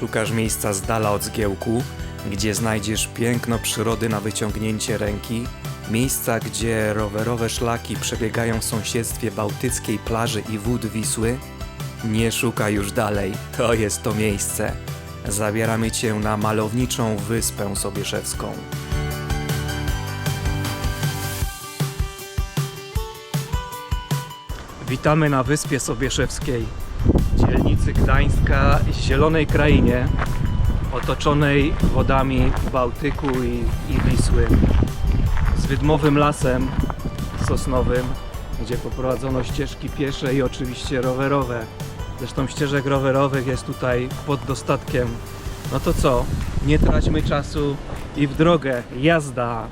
Szukasz miejsca z dala od zgiełku, gdzie znajdziesz piękno przyrody na wyciągnięcie ręki, miejsca, gdzie rowerowe szlaki przebiegają w sąsiedztwie bałtyckiej plaży i wód Wisły? Nie szukaj już dalej, to jest to miejsce. Zabieramy Cię na malowniczą wyspę Sobieszewską. Witamy na Wyspie Sobieszewskiej, dzielnicy Gdańska, zielonej krainie, otoczonej wodami Bałtyku i, i Wisły, z wydmowym lasem sosnowym, gdzie poprowadzono ścieżki piesze i oczywiście rowerowe. Zresztą ścieżek rowerowych jest tutaj pod dostatkiem. No to co? Nie traćmy czasu i w drogę, jazda!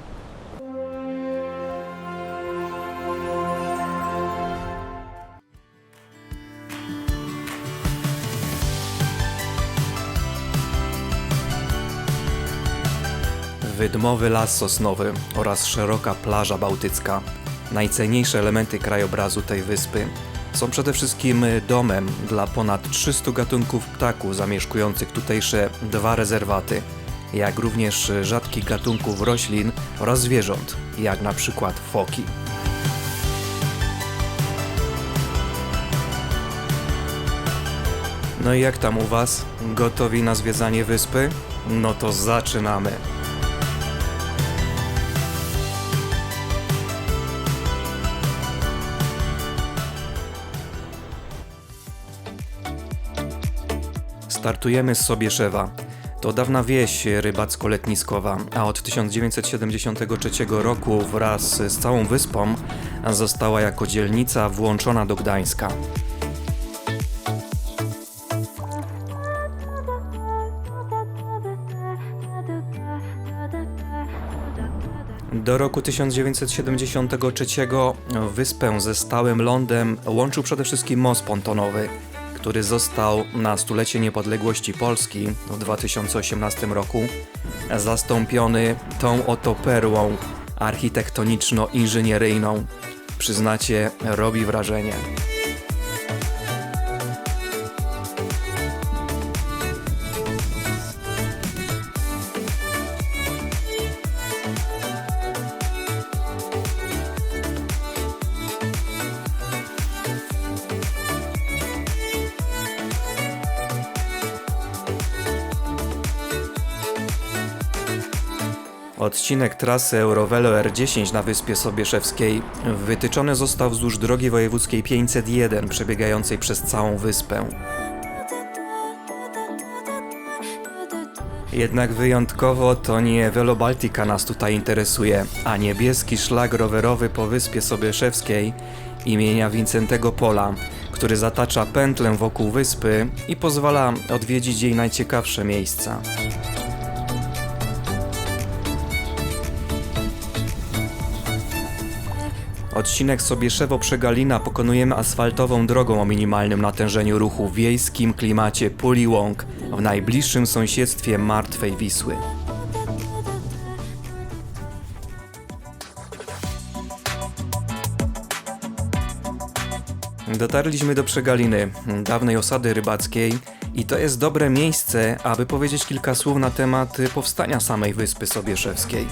Wydmowy las sosnowy oraz szeroka plaża bałtycka. Najcenniejsze elementy krajobrazu tej wyspy są przede wszystkim domem dla ponad 300 gatunków ptaków zamieszkujących tutejsze dwa rezerwaty, jak również rzadkich gatunków roślin oraz zwierząt, jak na przykład foki. No i jak tam u Was? Gotowi na zwiedzanie wyspy? No to zaczynamy! Startujemy z Sobieszewa. To dawna wieś rybacko-letniskowa, a od 1973 roku wraz z całą wyspą została jako dzielnica włączona do Gdańska. Do roku 1973 wyspę ze stałym lądem łączył przede wszystkim most pontonowy, który został na stulecie niepodległości Polski w 2018 roku zastąpiony tą oto perłą architektoniczno-inżynieryjną. Przyznacie, robi wrażenie. Odcinek trasy Eurovelo R10 na Wyspie Sobieszewskiej wytyczony został wzdłuż drogi wojewódzkiej 501 przebiegającej przez całą wyspę. Jednak wyjątkowo to nie Velo Baltica nas tutaj interesuje, a niebieski szlak rowerowy po Wyspie Sobieszewskiej imienia Wincentego Pola, który zatacza pętlę wokół wyspy i pozwala odwiedzić jej najciekawsze miejsca. Odcinek Sobieszewo-Przegalina pokonujemy asfaltową drogą o minimalnym natężeniu ruchu w wiejskim klimacie Puliwong w najbliższym sąsiedztwie Martwej Wisły. Dotarliśmy do Przegaliny, dawnej osady rybackiej i to jest dobre miejsce, aby powiedzieć kilka słów na temat powstania samej Wyspy Sobieszewskiej.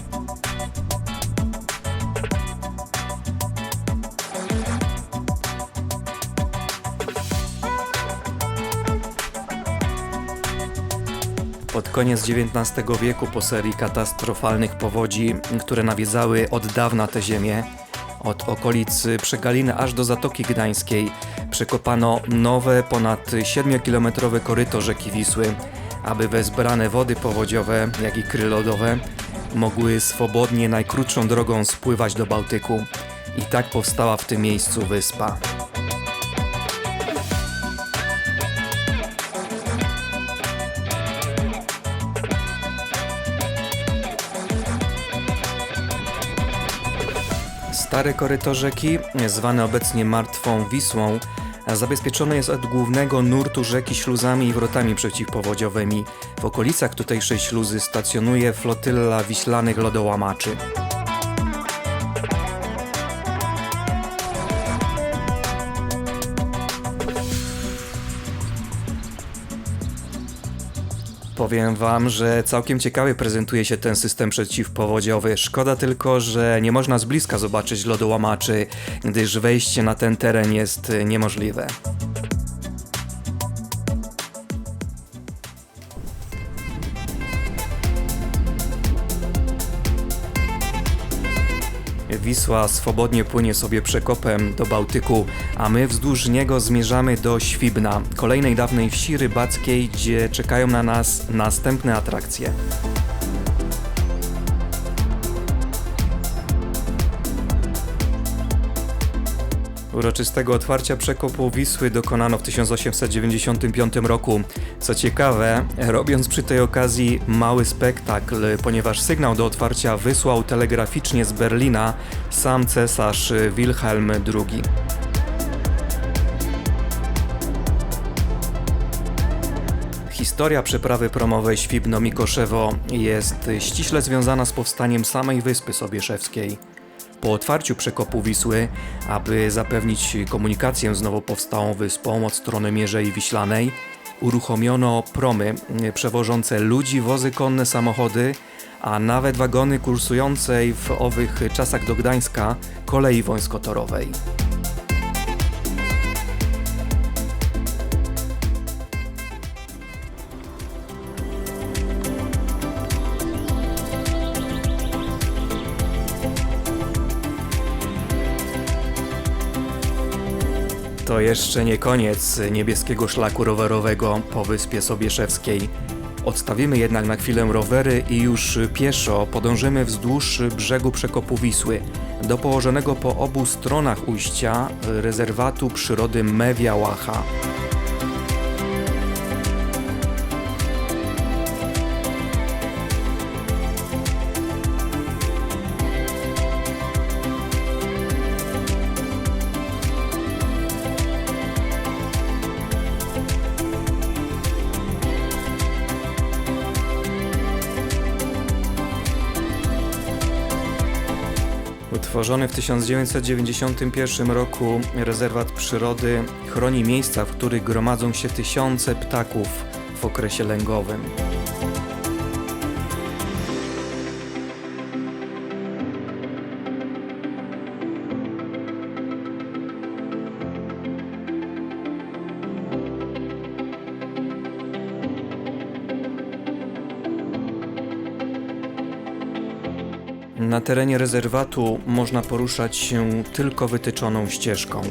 Pod koniec XIX wieku po serii katastrofalnych powodzi, które nawiedzały od dawna te ziemię, od okolic Przegaliny aż do Zatoki Gdańskiej przekopano nowe, ponad 7-kilometrowe koryto rzeki Wisły, aby wezbrane wody powodziowe, jak i kry lodowe mogły swobodnie najkrótszą drogą spływać do Bałtyku. I tak powstała w tym miejscu wyspa. Stare koryto rzeki, zwane obecnie Martwą Wisłą, zabezpieczone jest od głównego nurtu rzeki śluzami i wrotami przeciwpowodziowymi. W okolicach tutejszej śluzy stacjonuje flotylla wiślanych lodołamaczy. Powiem wam, że całkiem ciekawie prezentuje się ten system przeciwpowodziowy. Szkoda tylko, że nie można z bliska zobaczyć lodołamaczy, gdyż wejście na ten teren jest y, niemożliwe. Wisła swobodnie płynie sobie przekopem do Bałtyku, a my wzdłuż niego zmierzamy do Świbna, kolejnej dawnej wsi rybackiej, gdzie czekają na nas następne atrakcje. Uroczystego otwarcia przekopu Wisły dokonano w 1895 roku. Co ciekawe, robiąc przy tej okazji mały spektakl, ponieważ sygnał do otwarcia wysłał telegraficznie z Berlina sam cesarz Wilhelm II. Historia przeprawy promowej Świbno-Mikoszewo jest ściśle związana z powstaniem samej Wyspy Sobieszewskiej. Po otwarciu przekopu Wisły, aby zapewnić komunikację z nowo powstałą wyspą od strony Mierzei Wiślanej, uruchomiono promy y, przewożące ludzi, wozy konne, samochody, a nawet wagony kursującej w owych czasach do Gdańska kolei wąskotorowej. To jeszcze nie koniec niebieskiego szlaku rowerowego po Wyspie Sobieszewskiej. Odstawimy jednak na chwilę rowery i już pieszo podążymy wzdłuż brzegu przekopu Wisły do położonego po obu stronach ujścia rezerwatu przyrody Mewia Utworzony w 1991 roku rezerwat przyrody chroni miejsca, w których gromadzą się tysiące ptaków w okresie lęgowym. Na terenie rezerwatu można poruszać się tylko wytyczoną ścieżką.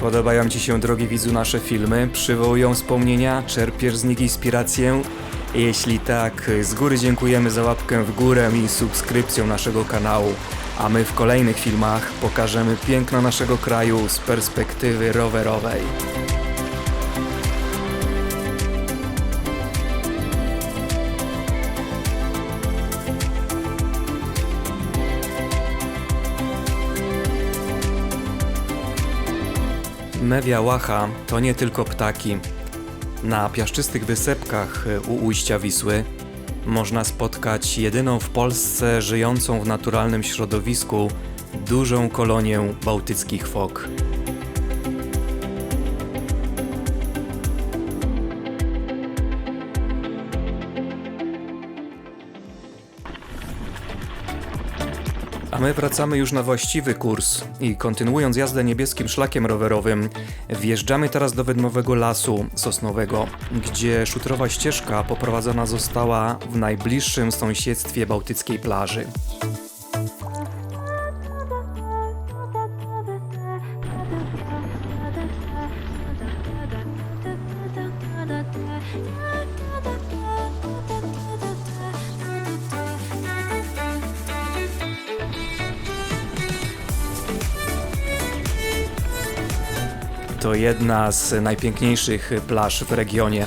Podobają Ci się, drogi widzu, nasze filmy? Przywołują wspomnienia? Czerpiesz z nich inspirację? Jeśli tak, z góry dziękujemy za łapkę w górę i subskrypcję naszego kanału. A my w kolejnych filmach pokażemy piękno naszego kraju z perspektywy rowerowej. Mewia Łacha to nie tylko ptaki. Na piaszczystych wysepkach u ujścia Wisły można spotkać jedyną w Polsce żyjącą w naturalnym środowisku dużą kolonię bałtyckich fok. A my wracamy już na właściwy kurs i kontynuując jazdę niebieskim szlakiem rowerowym, wjeżdżamy teraz do Wydmowego Lasu Sosnowego, gdzie szutrowa ścieżka poprowadzona została w najbliższym sąsiedztwie bałtyckiej plaży. To jedna z najpiękniejszych plaż w regionie.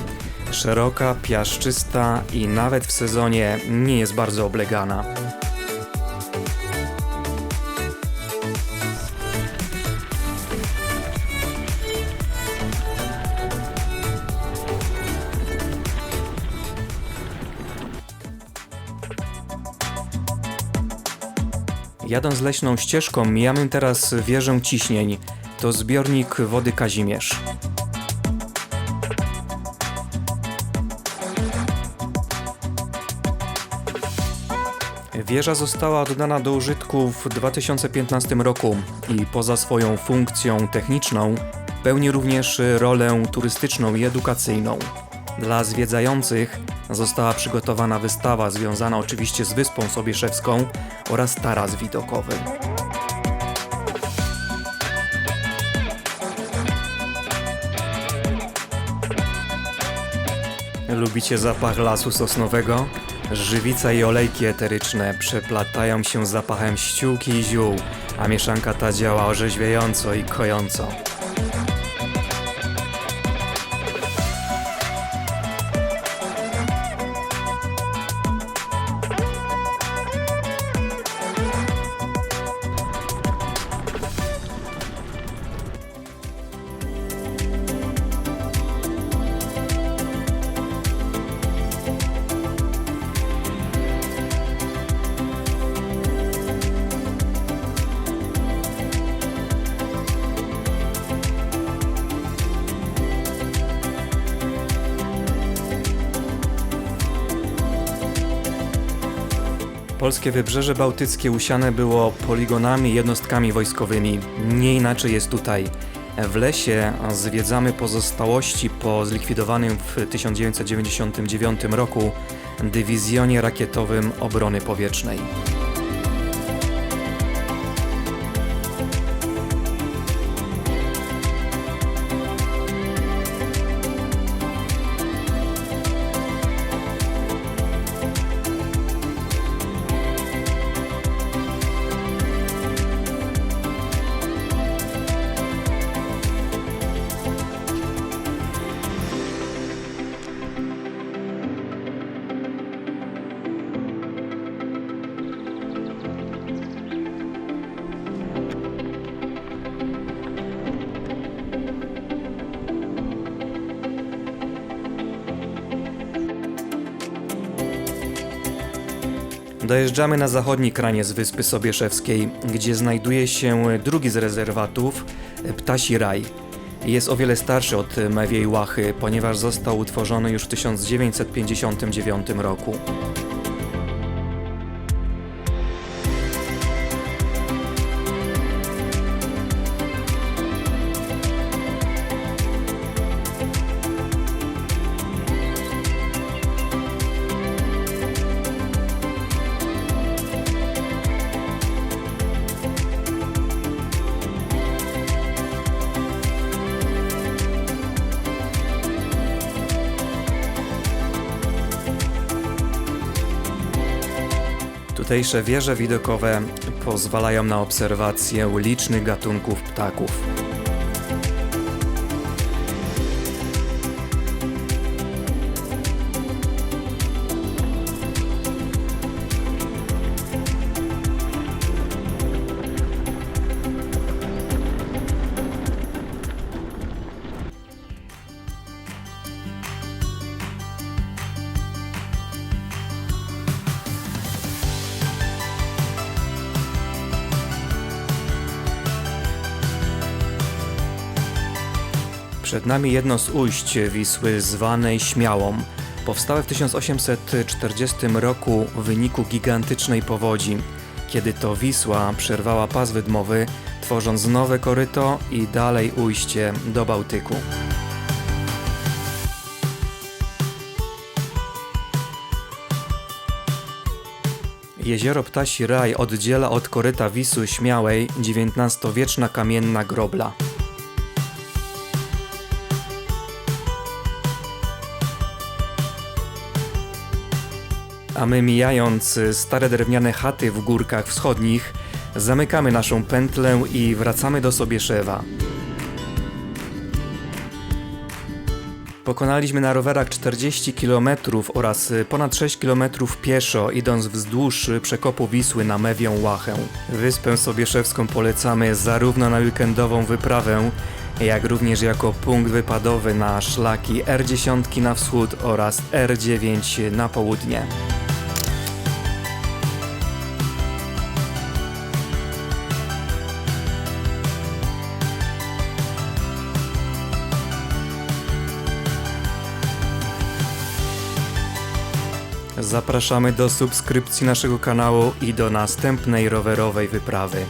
Szeroka, piaszczysta i nawet w sezonie nie jest bardzo oblegana. Jadąc leśną ścieżką mijamy teraz wieżę ciśnień. To zbiornik wody Kazimierz. Wieża została oddana do użytku w 2015 roku i poza swoją funkcją techniczną pełni również rolę turystyczną i edukacyjną. Dla zwiedzających została przygotowana wystawa związana oczywiście z Wyspą Sobieszewską oraz taras widokowy. Lubicie zapach lasu sosnowego? Żywica i olejki eteryczne przeplatają się zapachem ściółki i ziół, a mieszanka ta działa orzeźwiająco i kojąco. Polskie wybrzeże bałtyckie usiane było poligonami jednostkami wojskowymi. Nie inaczej jest tutaj. W lesie zwiedzamy pozostałości po zlikwidowanym w 1999 roku dywizjonie rakietowym obrony powietrznej. Dojeżdżamy na zachodni kraniec Wyspy Sobieszewskiej, gdzie znajduje się drugi z rezerwatów, Ptasi Raj. Jest o wiele starszy od Mewiej Łachy, ponieważ został utworzony już w 1959 roku. Tutejsze wieże widokowe pozwalają na obserwację licznych gatunków ptaków. Przed nami jedno z ujść Wisły zwanej Śmiałą. Powstałe w 1840 roku w wyniku gigantycznej powodzi, kiedy to Wisła przerwała pas wydmowy, tworząc nowe koryto i dalej ujście do Bałtyku. Jezioro Ptasi Raj oddziela od koryta Wisły Śmiałej XIX-wieczna kamienna grobla. A my mijając stare drewniane chaty w górkach wschodnich, zamykamy naszą pętlę i wracamy do Sobieszewa. Pokonaliśmy na rowerach 40 km oraz ponad 6 km pieszo, idąc wzdłuż przekopu Wisły na Mewią Łachę. Wyspę Sobieszewską polecamy zarówno na weekendową wyprawę, jak również jako punkt wypadowy na szlaki R10 na wschód oraz R9 na południe. Zapraszamy do subskrypcji naszego kanału i do następnej rowerowej wyprawy.